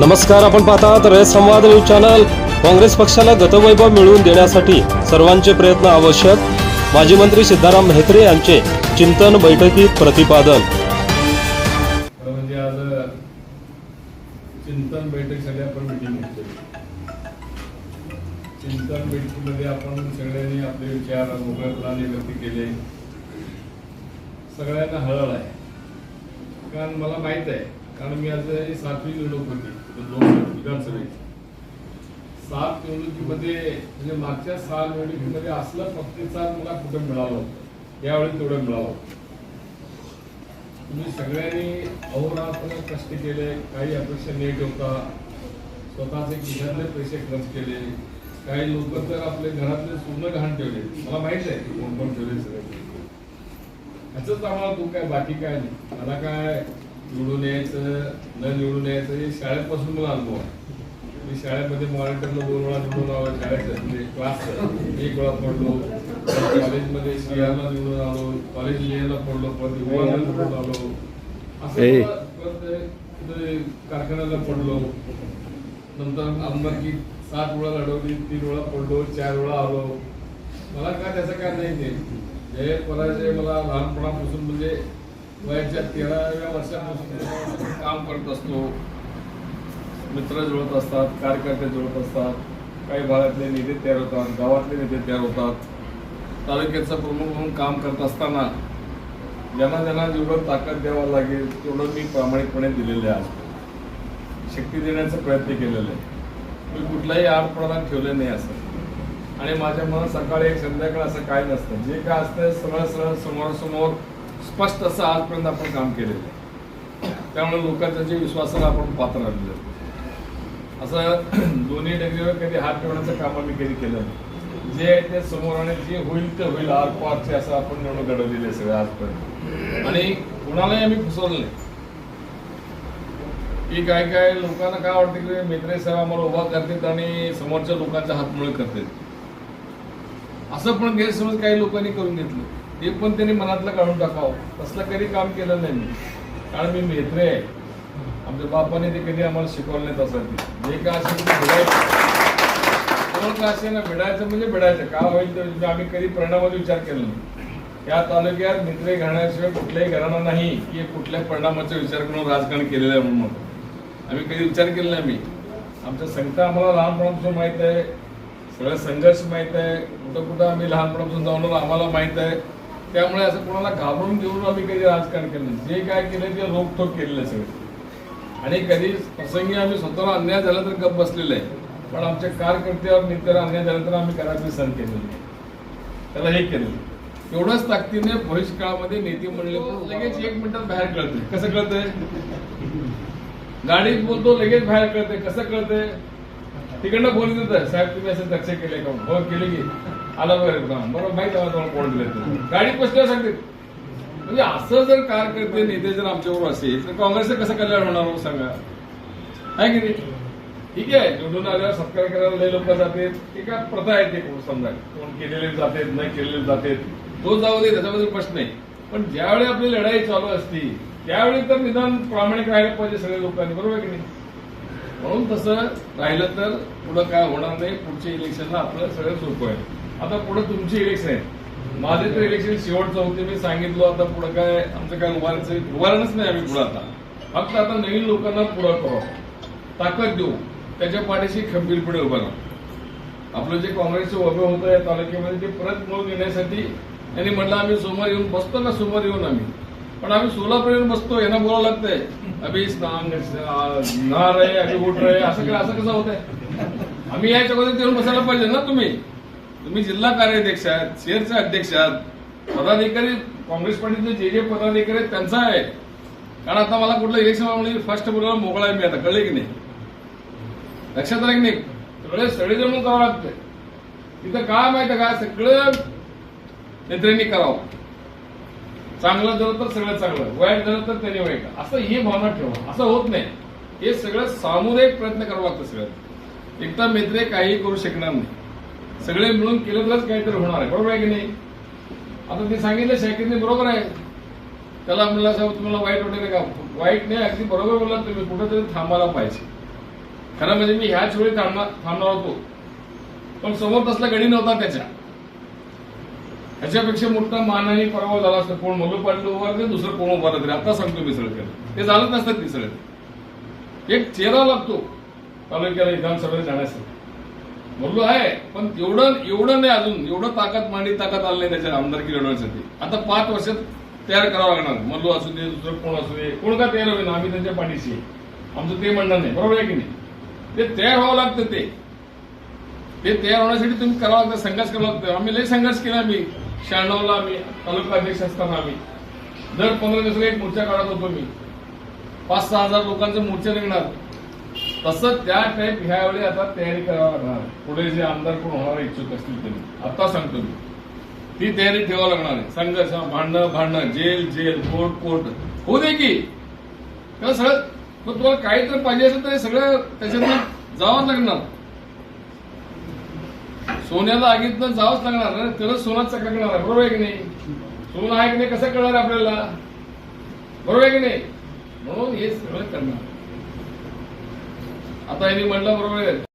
नमस्कार आपण पाहतात रयत संवाद न्यूज चॅनल. काँग्रेस पक्षाला गतवैभव मिळवून देण्यासाठी सर्वांचे प्रयत्न आवश्यक. माजी मंत्री सिद्धाराम म्हेत्रे यांचे चिंतन बैठकीत प्रतिपादन. म्हणजे आज चिंतन बैठकीसाठी आपण मिटिंग घेतली. चिंतन बैठकीमध्ये आपण सगळ्यांनी आपले विचार मोकळेपणाने व्यक्त केले. सगळ्यांना हळहळ आहे. कारण मला माहीत आहे कारण मी आज सातवी निवडणूक होती. म्हणजे दोन विधानसभेची. सात निवडणुकीमध्ये म्हणजे मागच्या सहा निवडणुकीमध्ये असलं प्रतिसाद मला कुठं मिळालं यावेळी तेवढं मिळालं तुम्ही सगळ्यांनी अहोरात्र कष्ट केले काही अपेक्षा नेट होता स्वतःचे खिशातले पैसे खर्च केले. काही लोक तर आपले घरातले सोनं घाण ठेवले. मला माहीत आहे की कोण कोण ठेवले सगळे. ह्याच आम्हाला दुःख काय बाकी काय नाही. मला काय निवडून यायचं न निवडून यायचं हे शाळेपासून मला अनुभव आहे. मी शाळेमध्ये मॉनिटरला दोन वेळा निवडून आलो शाळेचं म्हणजे क्लास एक वेळा पडलो कॉलेजमध्ये श्रीयाला निवडून आलो कॉलेज लिहायला पडलो परत युवाला निवडून आलो. असं परत कारखान्याला पडलो. नंतर आमदारकी सात वेळा लढवली तीन वेळा पडलो चार वेळा आलो. मला काय त्याचं काय नाही ते. जय पराजय मला लहानपणापासून म्हणजे वयाच्या तेराव्या वर्षापासून काम करत असतो. मित्र जुळत असतात कार्यकर्ते जुळत असतात. काही भागातले नेते तयार होतात गावातले नेते तयार होतात. तालुक्याचा प्रमुख म्हणून काम करत असताना ज्यांना ज्यांना जेवढं ताकद द्यावं लागेल तेवढं मी प्रामाणिकपणे दिलेले आहे शक्ती देण्याचा प्रयत्न केलेला आहे. मी कुठलाही आडपणा ठेवले नाही असं. आणि माझ्या मनात सकाळी एक संध्याकाळ असं काय नसतं. जे काय असतं सरळ सरळ समोरासमोर स्पष्ट असं आजपर्यंत आपण काम केलेलं आहे. त्यामुळे लोकांच्या जे विश्वासाला आपण पात्र राहिलेलो आहे. असं दोन्ही डगरीवर कधी हात ठेवण्याचं काम आम्ही कधी केलं नाही. जे आहे ते समोर आणि जे होईल ते होईल आर पारचे असं आपण निवडणूक घडवलेली आहे सगळं आजपर्यंत. आणि कुणालाही आम्ही फसवलं नाही. की काय काय लोकांना काय वाटतं की मित्र साहेब आम्हाला उभा करतात आणि समोरच्या लोकांचा हातमुळे करतात. असं पण गैरसमज काही लोकांनी करून घेतलं. ते पण त्यांनी मनातलं काढून टाकावं. तसलं कधी काम केलं नाही मी. कारण मी मेत्रे आहे. आमच्या बापाने ते कधी आम्हाला शिकवलं नाही तसं ते. जे काय असेल ते भिडायचं कोण काय असेल ना भिडायचं म्हणजे भिडायचं का होईल तर म्हणजे आम्ही कधी परिणामाचा विचार केला नाही. या तालुक्यात मित्रे घराण्याशिवाय कुठल्याही घराणा नाही. की कुठल्या परिणामाचा विचार करून राजकारण केलेलं आहे म्हणून. आम्ही कधी विचार केला नाही मी आमच्या संगता आम्हाला लहानपणापासून माहीत आहे. सगळं संघर्ष माहीत आहे. कुठं कुठं आम्ही लहानपणापासून जाऊन आम्हाला माहीत आहे. त्यामुळे असं कोणाला घाबरून घेऊन आम्ही कधी राजकारण केलं नाही. जे काय केलं ते रोखोक केलेलं सगळं. आणि कधी प्रसंगी आम्ही स्वतःला अन्याय झाला तर गप बसलेलं आहे. पण आमच्या कारकर्त्यावर नेत्यावर अन्याय झाला तर आम्ही घरातली सण केलेली नाही. त्याला हे केलं एवढंच ताकदीने भविष्यकाळामध्ये नेते म्हणले लगेच एक मिनिटात बाहेर कळते कसं कळतंय? गाडीत बोलतो लगेच बाहेर कळते कसं कळतंय? तिकडनं बोलत होतं साहेब तुम्ही असं लक्ष केले का? हो केले की. आला वगैरे बरोबर माहीत आहे तुम्हाला कोण दिले गाडी बसल्यावर सांगते. म्हणजे असं जर कारकर्ते नेते जर आमच्यावर असेल तर काँग्रेसचं कसं कल्याण होणार हो सांगा? आहे की नाही? ठीक आहे निवडून आल्यावर सत्कार करायला लय लोक जातात. ते काय प्रथा आहे ते कोण समजा. कोण केलेले जातात नाही केलेले जातात. तो जाऊ दे त्याच्याबद्दल प्रश्न नाही. पण ज्यावेळी आपली लढाई चालू असती त्यावेळी तर निदान प्रामाणिक राहायला पाहिजे सगळ्या लोकांनी बरोबर आहे की नाही? म्हणून तसं राहिलं तर पुढं काय होणार नाही पुढच्या इलेक्शनला आपलं सगळं सोपं आहे. आता पुढे तुमची इलेक्शन आहे. माझे तर इलेक्शन शेवटचं होते मी सांगितलं आता पुढे काय आमचं काय उभारायचं उभारणच नाही आम्ही पुढे आता. फक्त आता नवीन लोकांना पुढं करू. ताकद देऊ. त्याच्या पाठीशी खंबीरपणे उभं राहू. आपलं जे काँग्रेसचे उभे होतं या तालुक्यामध्ये ते परत मिळून येण्यासाठी यांनी म्हटलं आम्ही सोमवार येऊन बसतो ना सोमवार येऊन आम्ही. पण आम्ही सोलापूर येऊन बसतो यांना बोलावं लागतंय. अभि स्नान नहा रे अभि उठ रे. असं काय असं कसं होतंय? आम्ही याच्या अगोदर येऊन बसायला पाहिजे ना तुम्ही? तुम्ही जिल्हा कार्याध्यक्ष आहात शेअरचे अध्यक्ष आहात पदाधिकारी काँग्रेस पार्टीचे जे जे पदाधिकारी आहेत त्यांचा आहे. कारण आता मला कुठलं इलेक्शन म्हणजे फर्स्ट बोलायला मोकळा आहे मी आता कळले की नाही? लक्षात आलं की नाही? सगळे सगळे जमून करावं लागतंय. तिथं काय माहिती का? सगळं नेत्र्यांनी करावं. चांगलं झालं तर सगळं चांगलं वाईट झालं तर त्यांनी वाईट. असं ही भावना ठेवा. असं होत नाही. हे सगळं सामुदायिक प्रयत्न करावं लागतं सगळं एकटा मित्र काही करू शकणार नाही. सगळे मिळून केलं तरच काहीतरी होणार आहे. बरोबर आहे की नाही? आता ते सांगितलं शाकिरने बरोबर आहे. त्याला म्हणला साहेब तुम्हाला वाईट वाटत का वाईट नाही अगदी बरोबर बोला तुम्ही कुठेतरी थांबायला पाहिजे. खरं म्हणजे मी ह्याच वेळी थांबणार थांबणार होतो. पण समोर तसला गडी नव्हता त्याच्या. ह्याच्यापेक्षा मोठा मानाने पराभव झाला असतं कोण? मलू पाडलं उभार ते दुसरं कोण उभा तरी आता सांगतो मी सगळं ते झालंच नसतं ती एक चेहरा लागतो तालुक्याला विधानसभेत जाण्यासाठी. मल्लू आहे पण एवढं एवढं नाही अजून. एवढं ताकद मांडी ताकद आली नाही त्याच्या आमदारकी लढवण्यासाठी. आता पाच वर्षात तयार करावं लागणार. मल्लू असू दे दुसरं कोण असू दे कोण का तयार होईल आम्ही त्यांच्या पाठीशी आमचं ते म्हणणं नाही. बरोबर आहे की नाही? ते तयार व्हावं लागतं ते. ते तयार होण्यासाठी तुम्ही करावं लागतं संघर्ष करावं लागतं. आम्ही लय संघर्ष केला मी शहाण्णवला आम्ही तालुका अध्यक्ष असताना आम्ही. दर पंधरा दिवसाला एक मोर्चा काढत होतो मी. पाच सहा हजार लोकांचा मोर्चा निघणार. तसं त्या टाईप ह्यावेळी आता तयारी करावी लागणार. पुढे जे आमदार कोण होणार इच्छुक असतील त्यांनी. आता सांगतो मी. ती तयारी ठेवावं लागणार आहे. संघर्ष भांडणं भांडणं जेल जेल कोर्ट कोर्ट. होऊ दे की. त्याला सगळं मग तुम्हाला काहीतरी पाहिजे असेल तर सगळं त्याच्यातनं जावंच लागणार. सोन्याला आगीतनं जावंच लागणार. ना त्याला सोना चकणार आहे. बरोबर आहे की नाही? सोनं आहे की नाही? कसं कळणार आपल्याला? बरोबर आहे की नाही? म्हणून हे सगळं करणार. आता यांनी म्हटल्याबरोबर बरोबर आहे